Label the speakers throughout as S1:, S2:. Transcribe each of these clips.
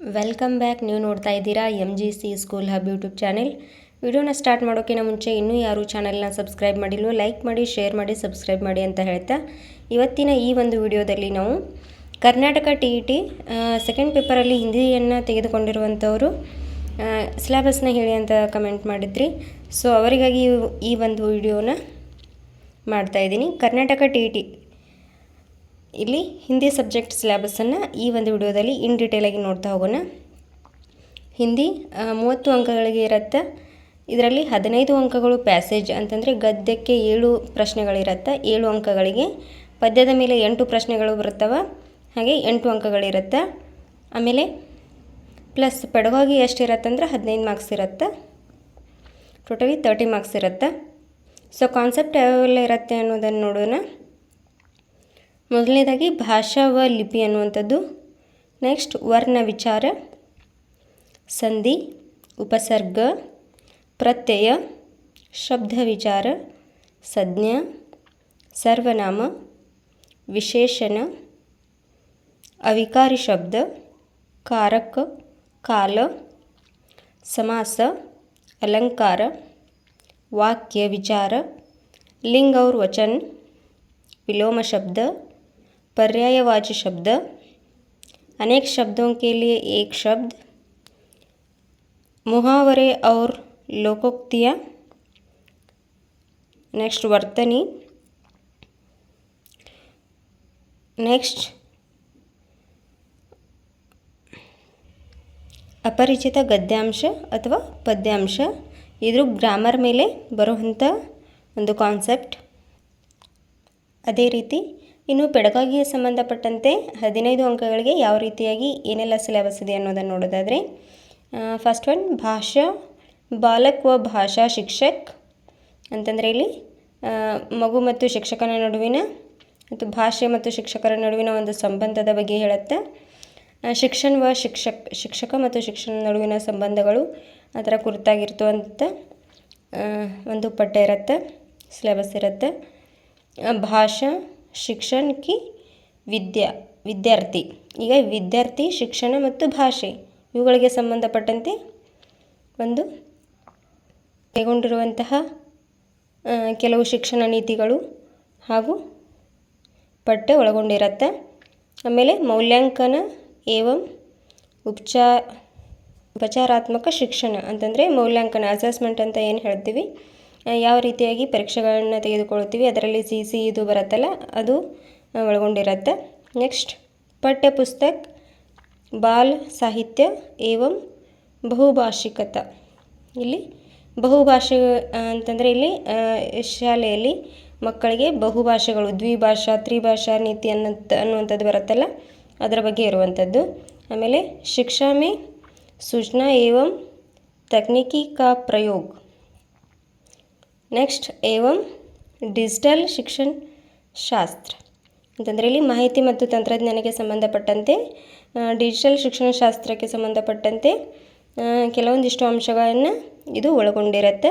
S1: Welcome back. ನೀವು ನೋಡ್ತಾ ಇದ್ದೀರಾ M G C school hub YouTube channel. ವಿಡಿಯೋನ ಸ್ಟಾರ್ಟ್ ಮಾಡೋಕ್ಕಿಂತ ಮುಂಚೆ ಇನ್ನೂ ಯಾರು ಚಾನೆಲ್ನ ಸಬ್ಸ್ಕ್ರೈಬ್ ಮಾಡಿಲ್ವೋ ಲೈಕ್ ಮಾಡಿ ಶೇರ್ ಮಾಡಿ ಸಬ್ಸ್ಕ್ರೈಬ್ ಮಾಡಿ ಅಂತ ಹೇಳ್ತಾ ಇವತ್ತಿನ ಈ ಒಂದು ವಿಡಿಯೋದಲ್ಲಿ ನಾವು Karnataka T E T second ಪೇಪರಲ್ಲಿ ಹಿಂದಿಯನ್ನು ತೆಗೆದುಕೊಂಡಿರುವಂಥವರು ಸಿಲೆಬಸ್ನ ಹೇಳಿ ಅಂತ ಕಮೆಂಟ್ ಮಾಡಿದ್ರಿ. ಸೊ ಅವರಿಗಾಗಿ ಈ ಒಂದು ವಿಡಿಯೋನ ಮಾಡ್ತಾ ಇದ್ದೀನಿ. ಕರ್ನಾಟಕ ಟಿ ಇ ಟಿ ಇಲ್ಲಿ ಹಿಂದಿ ಸಬ್ಜೆಕ್ಟ್ ಸಿಲೆಬಸ್ಸನ್ನು ಈ ಒಂದು ವಿಡಿಯೋದಲ್ಲಿ ಇನ್ ಡೀಟೇಲಾಗಿ ನೋಡ್ತಾ ಹೋಗೋಣ. ಹಿಂದಿ ಮೂವತ್ತು ಅಂಕಗಳಿಗೆ ಇರುತ್ತೆ. ಇದರಲ್ಲಿ ಹದಿನೈದು ಅಂಕಗಳು ಪ್ಯಾಸೇಜ್ ಅಂತಂದರೆ ಗದ್ಯಕ್ಕೆ ಏಳು ಪ್ರಶ್ನೆಗಳಿರುತ್ತೆ. ಏಳು ಅಂಕಗಳಿಗೆ ಪದ್ಯದ ಮೇಲೆ ಎಂಟು ಪ್ರಶ್ನೆಗಳು ಬರ್ತವೆ ಹಾಗೆ ಎಂಟು ಅಂಕಗಳಿರುತ್ತೆ. ಆಮೇಲೆ ಪ್ಲಸ್ ಪೆಡವಾಗಿ ಎಷ್ಟಿರತ್ತೆ ಅಂದರೆ ಹದಿನೈದು ಮಾರ್ಕ್ಸ್ ಇರುತ್ತೆ. ಟೋಟಲಿ ತರ್ಟಿ ಮಾರ್ಕ್ಸ್ ಇರುತ್ತೆ. ಸೊ ಕಾನ್ಸೆಪ್ಟ್ ಯಾವೆಲ್ಲ ಇರುತ್ತೆ ಅನ್ನೋದನ್ನು ನೋಡೋಣ. ಮೊದಲನೇದಾಗಿ ಭಾಷಾ ವ ಲಿಪಿ ಅನ್ನುವಂಥದ್ದು ನೆಕ್ಸ್ಟ್ ವರ್ಣ ವಿಚಾರ ಸಂಧಿ ಉಪಸರ್ಗ ಪ್ರತ್ಯಯ ಶಬ್ದ ವಿಚಾರ ಸಂಜ್ಞಾ ಸರ್ವನಾಮ ವಿಶೇಷಣ ಅವಿಕಾರಿ ಶಬ್ದ ಕಾರಕ ಕಾಲ ಸಮಾಸ ಅಲಂಕಾರ वाक्य विचार लिंग और वचन विलोम शब्द पर्यायवाची शब्द अनेक शब्दों के लिए एक शब्द मुहावरे और लोकोक्तियाँ नेक्स्ट वर्तनी नेक्स्ट ಅಪರಿಚಿತ ಗದ್ಯಾಂಶ ಅಥವಾ ಪದ್ಯಾಂಶ ಇದು ಗ್ರಾಮರ್ ಮೇಲೆ ಬರುವಂಥ ಒಂದು ಕಾನ್ಸೆಪ್ಟ್ ಅದೇ ರೀತಿ ಇನ್ನು ಪೆಡಗಾಗಿಗೆ ಸಂಬಂಧಪಟ್ಟಂತೆ ಹದಿನೈದು ಅಂಕಗಳಿಗೆ ಯಾವ ರೀತಿಯಾಗಿ ಏನೆಲ್ಲ ಸಿಲೆಬಸ್ ಇದೆ ಅನ್ನೋದನ್ನು ನೋಡೋದಾದರೆ ಫಸ್ಟ್ ಒನ್ ಭಾಷಾ, ಬಾಲಕ್ ವ ಭಾಷಾ ಶಿಕ್ಷಕ್, ಅಂತಂದರೆ ಇಲ್ಲಿ ಮಗು ಮತ್ತು ಶಿಕ್ಷಕನ ನಡುವಿನ ಮತ್ತು ಭಾಷೆ ಮತ್ತು ಶಿಕ್ಷಕರ ನಡುವಿನ ಒಂದು ಸಂಬಂಧದ ಬಗ್ಗೆ ಹೇಳುತ್ತೆ ಶಿಕ್ಷಣ ವ ಶಿಕ್ಷಕ್, ಶಿಕ್ಷಕ ಮತ್ತು ಶಿಕ್ಷಣ ನಡುವಿನ ಸಂಬಂಧಗಳು ಆ ಥರ ಕುರಿತಾಗಿರ್ತು ಅಂತ ಒಂದು ಪಠ್ಯ ಇರುತ್ತೆ ಸಿಲೆಬಸ್ ಇರುತ್ತೆ. ಭಾಷಾ ಶಿಕ್ಷಣ ಕಿ ವಿದ್ಯಾ, ವಿದ್ಯಾರ್ಥಿ. ಈಗ ವಿದ್ಯಾರ್ಥಿ, ಶಿಕ್ಷಣ ಮತ್ತು ಭಾಷೆ ಇವುಗಳಿಗೆ ಸಂಬಂಧಪಟ್ಟಂತೆ ಒಂದು ಕೈಗೊಂಡಿರುವಂತಹ ಕೆಲವು ಶಿಕ್ಷಣ ನೀತಿಗಳು ಹಾಗೂ ಪಠ್ಯ ಒಳಗೊಂಡಿರುತ್ತೆ. ಆಮೇಲೆ ಮೌಲ್ಯಾಂಕನ ಏವಂ ಉಪಚಾರ ಉಪಚಾರಾತ್ಮಕ ಶಿಕ್ಷಣ ಅಂತಂದರೆ ಮೌಲ್ಯಾಂಕನ ಅಸೆಸ್ಮೆಂಟ್ ಅಂತ ಏನು ಹೇಳ್ತೀವಿ? ಯಾವ ರೀತಿಯಾಗಿ ಪರೀಕ್ಷೆಗಳನ್ನು ತೆಗೆದುಕೊಳ್ಳುತ್ತೀವಿ, ಅದರಲ್ಲಿ ಸಿ ಸಿ ಇದು ಬರುತ್ತಲ್ಲ, ಅದು ಒಳಗೊಂಡಿರುತ್ತೆ. ನೆಕ್ಸ್ಟ್ ಪಠ್ಯ ಪುಸ್ತಕ್ ಬಾಲ್ ಸಾಹಿತ್ಯ ಏವಂ ಬಹುಭಾಷಿಕತ. ಇಲ್ಲಿ ಬಹುಭಾಷೆ ಅಂತಂದರೆ ಇಲ್ಲಿ ಶಾಲೆಯಲ್ಲಿ ಮಕ್ಕಳಿಗೆ ಬಹುಭಾಷೆಗಳು, ದ್ವಿಭಾಷಾ, ತ್ರಿಭಾಷಾ ನೀತಿ ಅನ್ನಂತ, ಅನ್ನುವಂಥದ್ದು ಬರುತ್ತಲ್ಲ, ಅದರ ಬಗ್ಗೆ ಇರುವಂಥದ್ದು. ಆಮೇಲೆ ಶಿಕ್ಷಾ ಮೇ ಸೂಚನಾ ಏವಂ ತಕ್ನಿಕಿ ಕಾ ಪ್ರಯೋಗ. ನೆಕ್ಸ್ಟ್ ಏವಂ ಡಿಜಿಟಲ್ ಶಿಕ್ಷಣ ಶಾಸ್ತ್ರ. ಅಂತಂದರೆ ಇಲ್ಲಿ ಮಾಹಿತಿ ಮತ್ತು ತಂತ್ರಜ್ಞಾನಕ್ಕೆ ಸಂಬಂಧಪಟ್ಟಂತೆ ಡಿಜಿಟಲ್ ಶಿಕ್ಷಣ ಶಾಸ್ತ್ರಕ್ಕೆ ಸಂಬಂಧಪಟ್ಟಂತೆ ಕೆಲವೊಂದಿಷ್ಟು ಅಂಶಗಳನ್ನು ಇದು ಒಳಗೊಂಡಿರುತ್ತೆ.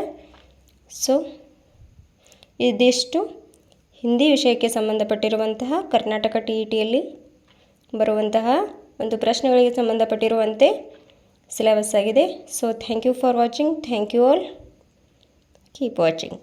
S1: ಸೊ ಇದಿಷ್ಟು ಹಿಂದಿ ವಿಷಯಕ್ಕೆ ಸಂಬಂಧಪಟ್ಟಿರುವಂತಹ, ಕರ್ನಾಟಕ ಟಿ ಇ ಟಿಯಲ್ಲಿ ಬರುವಂತಹ ಒಂದು ಪ್ರಶ್ನೆಗಳಿಗೆ ಸಂಬಂಧಪಟ್ಟಿರುವಂತೆ, ಸಿಲೆಬಸ್ ಆಗಿದೆ. So thank you for watching thank you all keep watching